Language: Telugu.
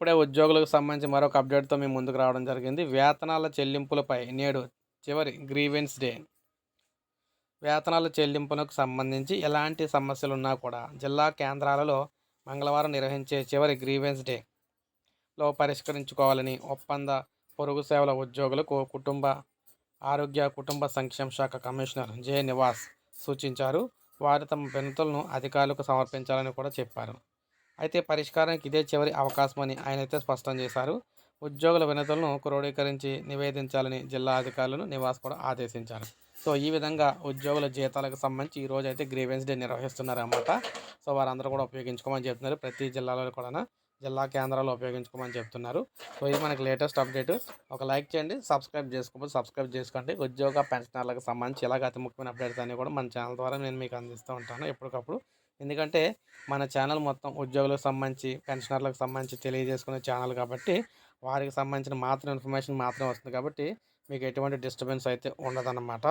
ఇప్పుడే ఉద్యోగులకు సంబంధించి మరొక అప్డేట్తో మేము ముందుకు రావడం జరిగింది. వేతనాల చెల్లింపులపై నేడు చివరి గ్రీవెన్స్ డే. వేతనాల చెల్లింపులకు సంబంధించి ఎలాంటి సమస్యలు ఉన్నా కూడా జిల్లా కేంద్రాలలో మంగళవారం నిర్వహించే చివరి గ్రీవెన్స్ డేలో పరిష్కరించుకోవాలని ఒప్పంద పొరుగు సేవల ఉద్యోగులకు కుటుంబ ఆరోగ్య కుటుంబ సంక్షేమ శాఖ కమిషనర్ జె నివాస్ సూచించారు. వారు తమ వినతులను అధికారులకు సమర్పించాలని కూడా చెప్పారు. అయితే పరిష్కారానికి ఇదే చివరి అవకాశమని ఆయన అయితే స్పష్టం చేశారు. ఉద్యోగుల వినతులను క్రోడీకరించి నివేదించాలని జిల్లా అధికారులను నివాస్ కూడా ఆదేశించారు. సో ఈ విధంగా ఉద్యోగుల జీతాలకు సంబంధించి ఈ రోజు అయితే గ్రీవెన్స్ డే నిర్వహిస్తున్నారన్నమాట సో వారందరూ కూడా ఉపయోగించుకోమని చెప్తున్నారు. ప్రతి జిల్లాలో కూడా జిల్లా కేంద్రాలు ఉపయోగించుకోమని చెప్తున్నారు. సో ఇది మనకి లేటెస్ట్ అప్డేట్. ఒక లైక్ చేయండి సబ్స్క్రైబ్ చేసుకోకపోతే సబ్స్క్రైబ్ చేసుకోండి. ఉద్యోగ పెన్షనర్లకు సంబంధించి ఇలాగ అతి ముఖ్యమైన అప్డేట్స్ అన్నీ కూడా మన ఛానల్ ద్వారా నేను మీకు అందిస్తూ ఉంటాను ఎప్పటికప్పుడు. ఎందుకంటే మన ఛానల్ మొత్తం ఉద్యోగులకు సంబంధించి పెన్షనర్లకు సంబంధించి తెలియజేసుకునే ఛానల్ కాబట్టి వారికి సంబంధించిన మాత్రం ఇన్ఫర్మేషన్ మాత్రం వస్తుంది కాబట్టి మీకు ఎటువంటి డిస్టర్బెన్స్ అయితే ఉండదన్నమాట.